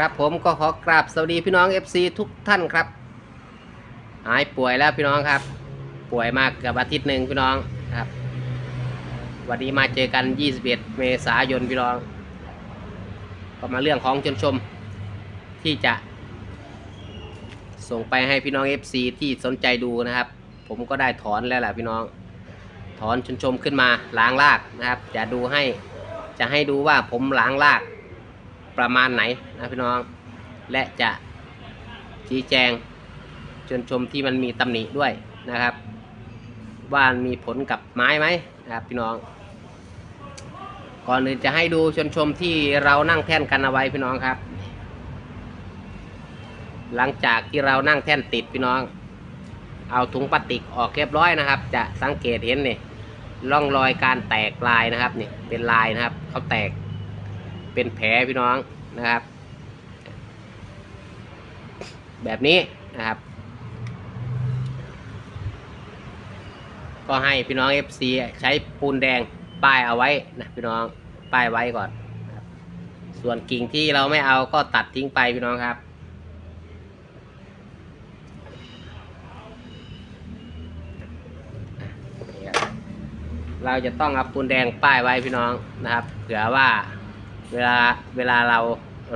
ครับผมก็ขอกราบสวัสดีพี่น้อง FC ทุกท่านครับ หายป่วยแล้วพี่น้องครับ ป่วยมากเกือบอาทิตย์หนึ่งพี่น้องครับ วันนี้มาเจอกัน 21 เมษายนพี่น้อง ก็มาเรื่องของชนชมที่จะ ส่งไปให้พี่น้อง FC ที่สนใจดูนะครับ ผมก็ได้ถอนแล้วแหละพี่น้อง ถอนชนชมขึ้นมาล้างรากนะครับ จะดูให้จะให้ดูว่าผมล้างราก ประมาณไหนนะพี่น้อง และจะชี้แจงชนชมที่มันมีตำหนิด้วยนะครับ ว่ามีผลกับไม้ไหมนะครับพี่น้อง ก่อนอื่นจะให้ดูชนชมที่เรานั่งแท่นกันเอาไว้พี่น้องครับ หลังจากที่เรานั่งแท่นติดพี่น้อง เอาถุงพลาสติกออกเรียบร้อยนะครับ จะสังเกตเห็นนี่ร่องรอยการแตกลายนะครับนี่เป็นลายนะครับเขาแตก เป็นแผลพี่น้องนะครับ แบบนี้นะครับ ก็ให้พี่น้อง FC ใช้ปูนแดงป้ายเอาไว้นะพี่น้องป้ายไว้ก่อนส่วนกิ่งที่เราไม่เอาก็ตัดทิ้งไปพี่น้องครับเราจะต้องเอาปูนแดงป้ายไว้พี่น้องนะครับ เผื่อว่า เวลาเวลาเรา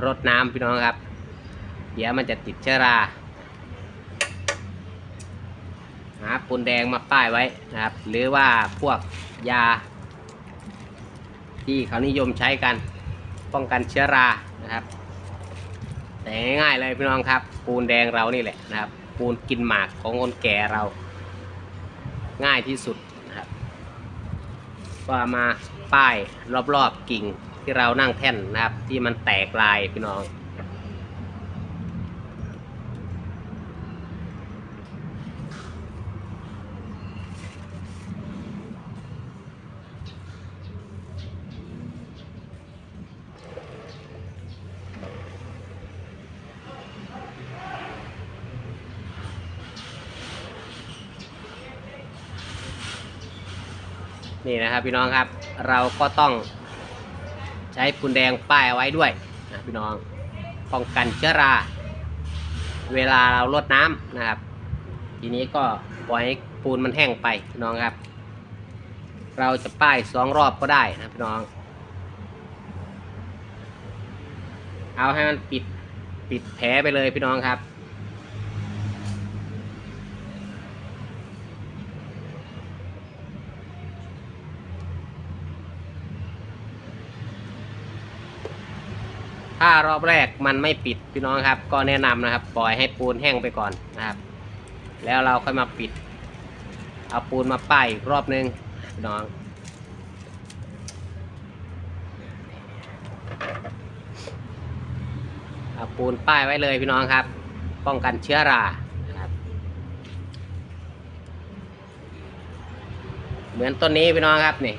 รดน้ำพี่น้องครับ เดี๋ยวมันจะติดเชื้อราหาปูนแดงมาป้ายไว้นะครับ หรือว่าพวกยา ที่เขานิยมใช้กัน ป้องกันเชื้อรานะครับ แต่ง่ายๆเลยพี่น้องครับ ปูนแดงเรานี่แหละนะครับ ปูนกินหมากของคนแก่เรา ง่ายที่สุดนะครับ ก็มาป้ายรอบๆกิ่ง ที่เรานั่งแท่นนะครับ ที่มันแตกลายพี่น้อง นี่นะครับพี่น้องครับ เราก็ต้อง ใช้ปูนแดงป้ายเอาไว้ด้วยนะพี่น้องป้องกันเชื้อรา เวลาเราลดน้ำนะครับ ทีนี้ก็ปล่อยให้ปูนมันแห้งไปพี่น้องครับ เราจะป้ายสองรอบก็ได้นะพี่น้อง เอาให้มันปิดปิดแผลไปเลยพี่น้องครับ ถ้ารอบแรกมันไม่ปิดพี่น้องครับ ก็แนะนำนะครับ ปล่อยให้ปูนแห้งไปก่อนนะครับ แล้วเราค่อยมาปิด เอาปูนมาป้ายอีกรอบนึงพี่น้องเอาปูนป้ายไว้เลยพี่น้องครับ ป้องกันเชื้อรานะครับเหมือนต้นนี้พี่น้องครับนี่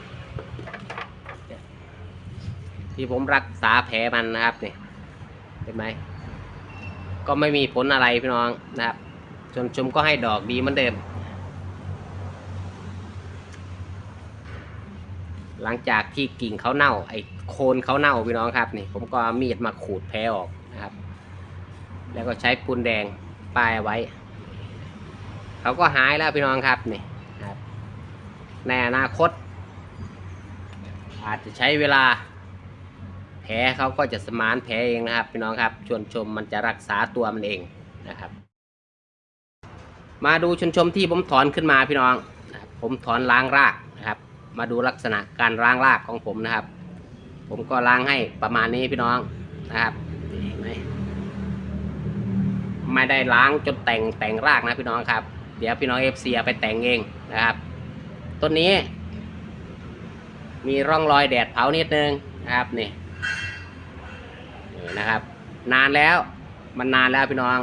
ที่ผมรักษาแผลมันนะครับนี่เห็นไหมก็ไม่มีผลอะไรพี่น้องนะครับชมชมก็ให้ดอกดีเหมือนเดิม หลังจากที่กิ่งเขาเน่า ไอ้โคนเขาเน่าพี่น้องครับนี่ผมก็มีดมาขูดแผลออกนะครับ แล้วก็ใช้ปูนแดงป้ายไว้ เขาก็หายแล้วพี่น้องครับนี่ครับในอนาคต อาจจะใช้เวลา แผลเขาก็จะสมานแผลเองนะครับพี่น้องครับชวนชมมันจะรักษาตัวมันเองนะครับ มาดูชนชมที่ผมถอนขึ้นมาพี่น้องผมถอนล้างรากนะครับ มาดูลักษณะการล้างรากของผมนะครับ ผมก็ล้างให้ประมาณนี้พี่น้องนะครับเห็นไหมไม่ได้ล้างจนแต่งแต่งรากนะพี่น้องครับ เดี๋ยวพี่น้องเอฟซีไปแต่งเองนะครับต้นนี้ มีร่องรอยแดดเผานิดนึงนะครับนี่ นี่นะครับ นานแล้วมันนานแล้วพี่น้อง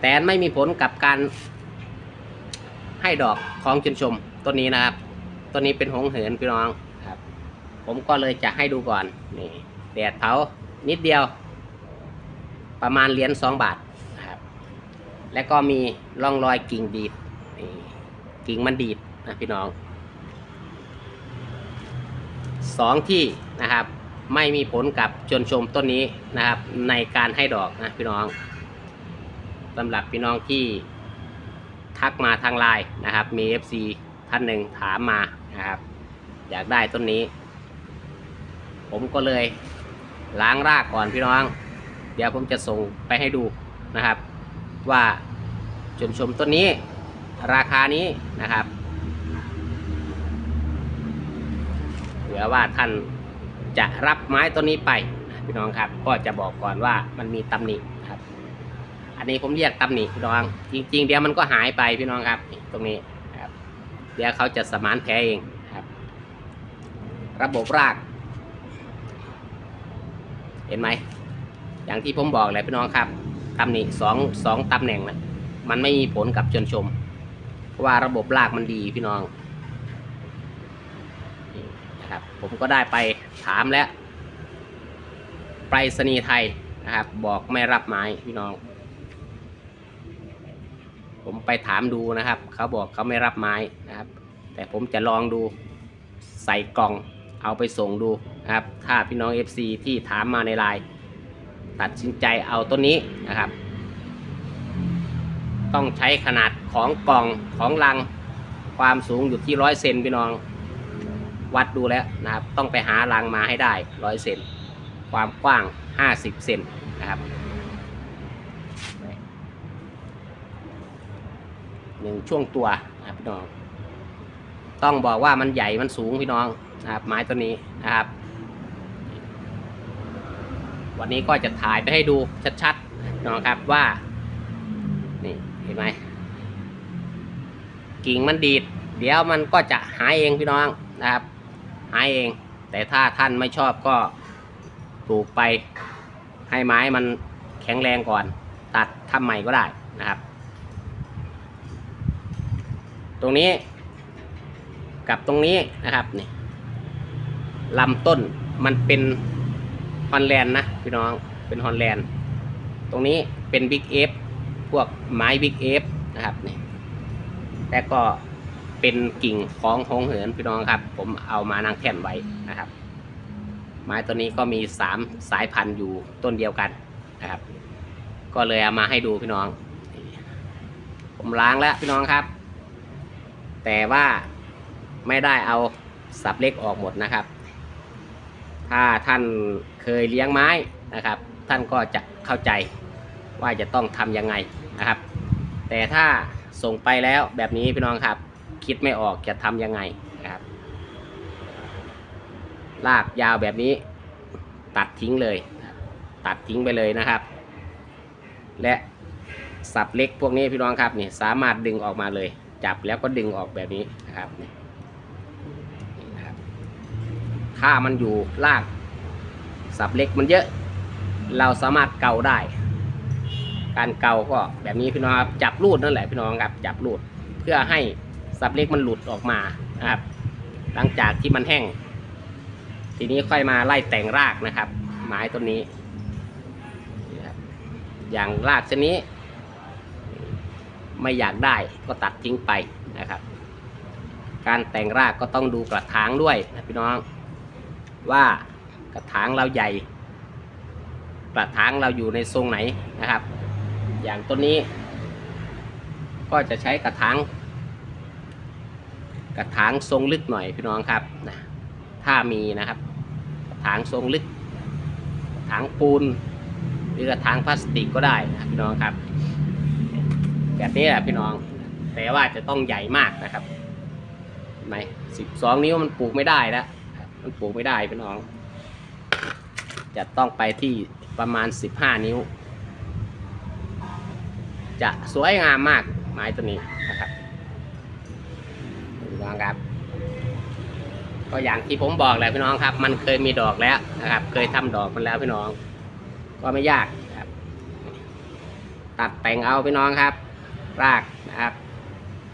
แต่ไม่มีผลกับการ ให้ดอกของชนชมต้นนี้นะครับต้นนี้เป็นหงเหินพี่น้องครับ ผมก็เลยจะให้ดูก่อนนี่แดดเผานิดเดียว ประมาณเหรียญสองบาทนะครับ แล้วก็มีร่องรอยกิ่งดีดนี่กิ่งมันดีดนะพี่น้องสองที่นะครับ ไม่มีผลกับชวนชมต้นนี้นะครับ ในการให้ดอกนะพี่น้องสำหรับพี่น้องที่ทักมาทางไลน์นะครับ มี FC ท่านหนึ่งถามมานะครับ อยากได้ต้นนี้ ผมก็เลยล้างรากก่อนพี่น้อง เดี๋ยวผมจะส่งไปให้ดูนะครับ ว่าชวนชมต้นนี้ ราคานี้นะครับเผื่อว่าท่าน จะรับไม้ต้นนี้ไปพี่น้องครับ ก็จะบอกก่อนว่ามันมีตำหนิครับ อันนี้ผมเรียกตำหนิพี่น้อง จริง ๆ เดี๋ยวมันก็หายไปพี่น้องครับ ตรงนี้ครับ เดี๋ยวเขาจะสมานแผลเองครับ ระบบราก เห็นไหมอย่างที่ผมบอกเลยพี่น้องครับตำหนิสองสองตำแหน่งนะมันไม่มีผลกับชนชม เพราะว่าระบบรากมันดีพี่น้อง นะครับ ผมก็ได้ไปถามแล้วไปรษณีย์ไทยนะครับ บอกไม่รับไม้พี่น้อง ผมไปถามดูนะครับ เขาบอกเขาไม่รับไม้นะครับ แต่ผมจะลองดูใส่กล่องเอาไปส่งดูนะครับ ถ้าพี่น้อง FC ที่ถามมาในไลน์ตัดสินใจเอาต้นนี้นะครับ ต้องใช้ขนาดของกล่องของลังความสูงอยู่ที่ร้อยเซนพี่น้อง วัดดูแล้วนะครับ ต้องไปหารังมาให้ได้ร้อยเซนความกว้างห้าสิบเซนนะครับหนึ่งช่วงตัวนะครับพี่น้อง ต้องบอกว่ามันใหญ่มันสูงพี่น้องนะครับไม้ตัวนี้นะครับ วันนี้ก็จะถ่ายไปให้ดูชัดๆพี่น้องครับว่า นี่เห็นไหมกิ่งมันดีด เดี๋ยวมันก็จะหายเองพี่น้องนะครับ หายเอง แต่ถ้าท่านไม่ชอบก็ปลูกไปให้ไม้มันแข็งแรงก่อน ตัดทำใหม่ก็ได้นะครับ ตรงนี้กับตรงนี้นะครับนี่ลำต้นมันเป็นฮอนแลนด์นะพี่น้องเป็นฮอนแลนด์ตรงนี้เป็นบิ๊กเอฟพวกไม้บิ๊กเอฟนะครับนี่แต่ก็ เป็นกิ่งของหงเหินพี่น้องครับ ผมเอามานั่งแท่นไว้นะครับ ไม้ตัวนี้ก็มีสามสายพันธุ์อยู่ต้นเดียวกันนะครับ ก็เลยเอามาให้ดูพี่น้อง ผมล้างแล้วพี่น้องครับ แต่ว่าไม่ได้เอาสับเล็กออกหมดนะครับ ถ้าท่านเคยเลี้ยงไม้นะครับ ท่านก็จะเข้าใจว่าจะต้องทำยังไงนะครับ แต่ถ้าส่งไปแล้วแบบนี้พี่น้องครับ คิดไม่ออกจะทำยังไงนะครับ ลากยาวแบบนี้ ตัดทิ้งเลย ตัดทิ้งไปเลยนะครับ และสับเล็กพวกนี้พี่น้องครับนี่สามารถดึงออกมาเลย จับแล้วก็ดึงออกแบบนี้นะครับนี่นี่นะครับถ้ามันอยู่ลาก สับเล็กมันเยอะ เราสามารถเกาได้ การเกาก็แบบนี้พี่น้องครับจับรูดนั่นแหละพี่น้องครับจับรูดเพื่อให้ สับเล็กมันหลุดออกมานะครับ หลังจากที่มันแห้ง ทีนี้ค่อยมาไล่แต่งรากนะครับ ไม้ต้นนี้อย่างรากชนิดนี้ ไม่อยากได้ก็ตัดทิ้งไปนะครับ การแต่งรากก็ต้องดูกระถางด้วยนะพี่น้อง ว่ากระถางเราใหญ่ กระถางเราอยู่ในทรงไหนนะครับ อย่างต้นนี้ ก็จะใช้กระถาง กระถางทรงลึกหน่อยพี่น้องครับนะถ้ามีนะครับ กระถางทรงลึกกระถางปูน หรือกระถางพลาสติกก็ได้นะพี่น้องครับ แบบนี้แหละพี่น้อง แต่ว่าจะต้องใหญ่มากนะครับเห็นไหมสิบสองนิ้วมันปลูกไม่ได้แล้วมันปลูกไม่ได้พี่น้อง จะต้องไปที่ประมาณสิบห้านิ้ว จะสวยงามมากไม้ตัวนี้นะครับพี่น้ องครับ ก็อย่างที่ผมบอกแหละพี่น้องครับ มันเคยมีดอกแล้วนะครับ เคยทำดอกมันแล้วพี่น้อง ก็ไม่ยากครับ ตัดแต่งเอาพี่น้องครับ รากนะครับ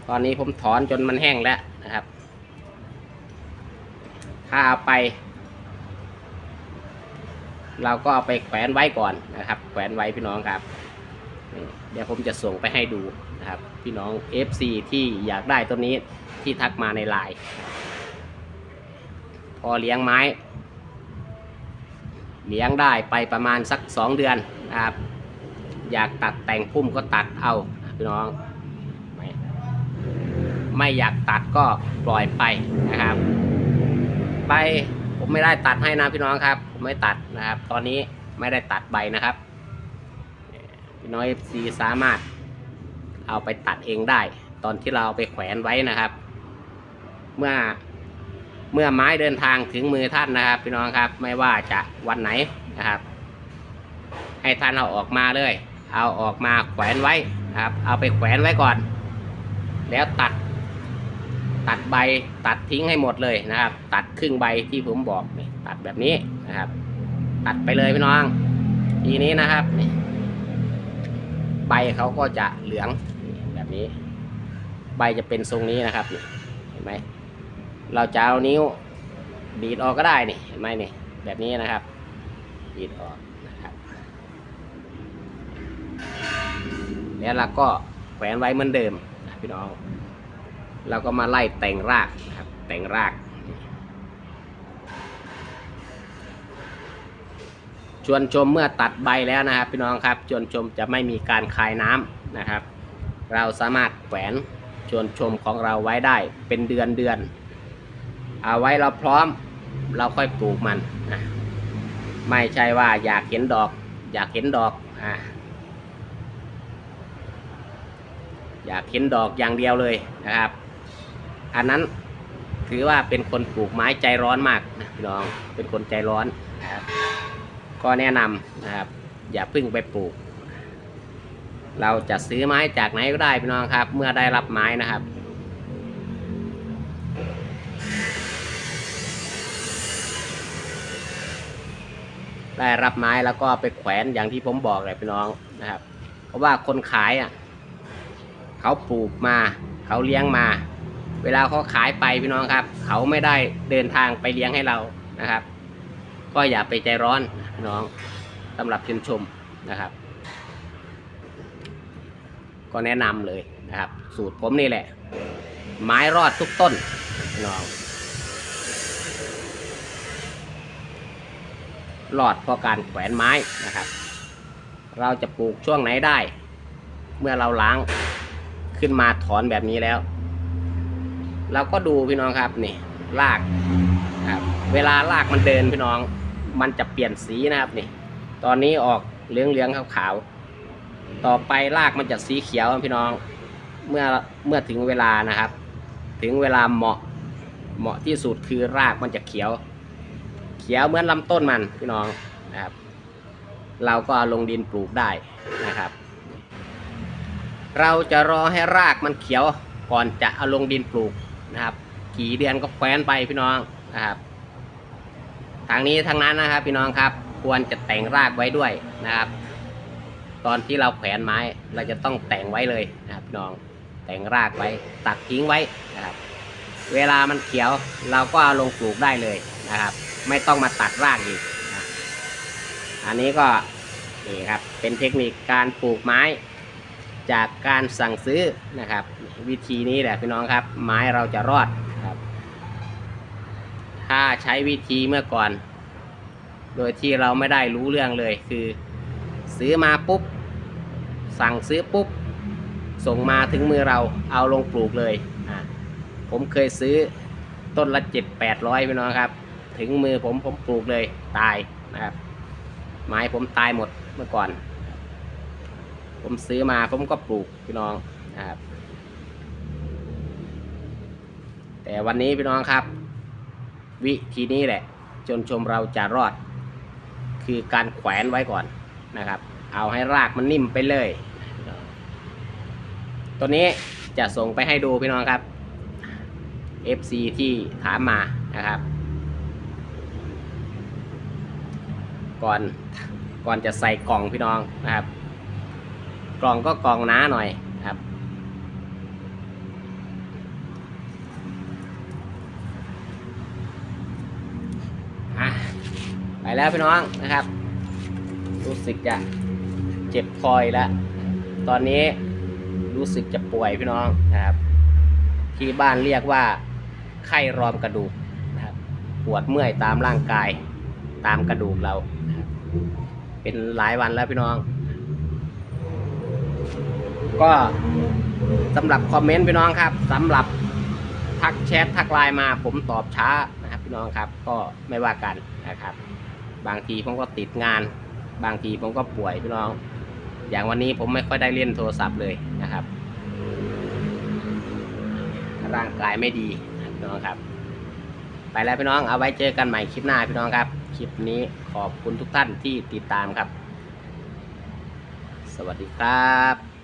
ตอนนี้ผมถอนจนมันแห้งแล้วนะครับ ถ้าเอาไป เราก็เอาไปแขวนไว้ก่อนนะครับ แขวนไว้พี่น้องครับเดี๋ยวผมจะส่งไปให้ดูนะครับ พี่น้อง FC ที่อยากได้ตัวนี้ ที่ทักมาในไลน์พอเลี้ยงไม้ เลี้ยงได้ไปประมาณสักสองเดือนนะครับ อยากตัดแต่งพุ่มก็ตัดเอาพี่น้องไม่ไม่อยากตัดก็ปล่อยไปนะครับ ใบผมไม่ได้ตัดให้นะพี่น้องครับผมไม่ตัดนะครับ ตอนนี้ไม่ได้ตัดใบนะครับพี่น้องเอฟซีสามารถเอาไปตัดเองได้ ตอนที่เราเอาไปแขวนไว้นะครับ เมื่อเมื่อไม้เดินทางถึงมือท่านนะครับพี่น้องครับไม่ว่าจะวันไหนนะครับ ให้ท่านเอาออกมาเลย เอาออกมาแขวนไว้นะครับ เอาไปแขวนไว้ก่อน แล้วตัด ตัดใบตัดทิ้งให้หมดเลยนะครับ ตัดครึ่งใบที่ผมบอกนี่ตัดแบบนี้นะครับ ตัดไปเลยพี่น้อง ทีนี้นะครับนี่ใบเขาก็จะเหลืองแบบนี้ ใบจะเป็นทรงนี้นะครับเห็นไหม เราจะเอานิ้วดีดออกก็ได้นี่เห็นไหมนี่แบบนี้นะครับ ดีดออกนะครับ แล้วเราก็แขวนไว้เหมือนเดิมพี่น้อง เราก็มาไล่แต่งรากนะครับ แต่งราก ชวนชมเมื่อตัดใบแล้วนะครับ พี่น้องครับ ชวนชมจะไม่มีการคายน้ำนะครับ เราสามารถแขวนชวนชมของเราไว้ได้เป็นเดือนเดือน เอาไว้เราพร้อมเราค่อยปลูกมันนะไม่ใช่ว่าอยากเห็นดอก อยากเห็นดอกอ่าอยากเห็นดอกอย่างเดียวเลยนะครับ อันนั้นถือว่าเป็นคนปลูกไม้ใจร้อนมากนะพี่น้องเป็นคนใจร้อนนะครับก็แนะนำนะครับ อย่าพึ่งไปปลูก เราจะซื้อไม้จากไหนก็ได้พี่น้องครับ เมื่อได้รับไม้นะครับ ได้รับไม้แล้วก็ไปแขวนอย่างที่ผมบอกเลยพี่น้องนะครับ เพราะว่าคนขายอะเขาปลูกมาเขาเลี้ยงมา เวลาเขาขายไปพี่น้องครับ เขาไม่ได้เดินทางไปเลี้ยงให้เรานะครับ ก็อย่าไปใจร้อนพี่น้องสำหรับชื่นชมนะครับ ก็แนะนำเลยนะครับ สูตรผมนี่แหละ ไม้รอดทุกต้นพี่น้อง รอดเพราะการแขวนไม้นะครับ เราจะปลูกช่วงไหนได้ เมื่อเราล้างขึ้นมาถอนแบบนี้แล้ว เราก็ดูพี่น้องครับนี่รากครับเวลารากมันเดินพี่น้อง มันจะเปลี่ยนสีนะครับนี่ ตอนนี้ออกเหลืองเหลืองๆขาวต่อไปรากมันจะสีเขียวพี่น้องเมื่อเมื่อถึงเวลานะครับ ถึงเวลาเหมาะเหมาะที่สุดคือรากมันจะเขียว ขียวเหมือนลำต้นมันพี่น้องนะครับ เราก็เอาลงดินปลูกได้นะครับ เราจะรอให้รากมันเขียวก่อนจะเอาลงดินปลูกนะครับ กี่เดือนก็แคว้นไปพี่น้องนะครับทางนี้ทางนั้นนะครับ พี่น้องครับ ควรจะแต่งรากไว้ด้วยนะครับ ตอนที่เราแขวนไม้เราจะต้องแต่งไว้เลยนะครับพี่น้องแต่งรากไว้ตัดทิ้งไว้นะครับ เวลามันเขียวเราก็เอาลงปลูกได้เลยนะครับ ไม่ต้องมาตัดรากอีกนะอันนี้ก็นี่ครับเป็นเทคนิคการปลูกไม้จากการสั่งซื้อนะครับ วิธีนี้แหละพี่น้องครับ ไม้เราจะรอดครับ ถ้าใช้วิธีเมื่อก่อน โดยที่เราไม่ได้รู้เรื่องเลยคือ ซื้อมาปุ๊บ สั่งซื้อปุ๊บ ส่งมาถึงมือเราเอาลงปลูกเลย ผมเคยซื้อต้นละเจ็ดแปดร้อยพี่น้องครับ ถึงมือผมผมปลูกเลยตายนะครับ ไม้ผมตายหมดเมื่อก่อน ผมซื้อมาผมก็ปลูกพี่น้องนะครับ แต่วันนี้พี่น้องครับ วิธีนี้แหละ จนชมเราจะรอด คือการแขวนไว้ก่อนนะครับ เอาให้รากมันนิ่มไปเลย ตัวนี้จะส่งไปให้ดูพี่น้องครับ FC ที่ถามมานะครับ ก่อนก่อนจะใส่กล่องพี่น้องนะครับ กล่องก็กล่องหนาหน่อยครับไปแล้วพี่น้องนะครับ รู้สึกจะเจ็บคอยแล้ว ตอนนี้รู้สึกจะป่วยพี่น้องนะครับ ที่บ้านเรียกว่าไข้รอมกระดูกนะครับ ปวดเมื่อยตามร่างกาย ตามกระดูกเรา เป็นหลายวันแล้วพี่น้อง ก็สำหรับคอมเมนต์พี่น้องครับสำหรับทักแชททักไลน์มาผมตอบช้านะครับพี่น้องครับก็ไม่ว่ากันนะครับ บางทีผมก็ติดงาน บางทีผมก็ป่วยพี่น้อง อย่างวันนี้ผมไม่ค่อยได้เล่นโทรศัพท์เลยนะครับ ร่างกายไม่ดีพี่น้องครับ ไปแล้วพี่น้องเอาไว้เจอกันใหม่คลิปหน้าพี่น้องครับ คลิปนี้ขอบคุณทุกท่านที่ติดตามครับ สวัสดีครับ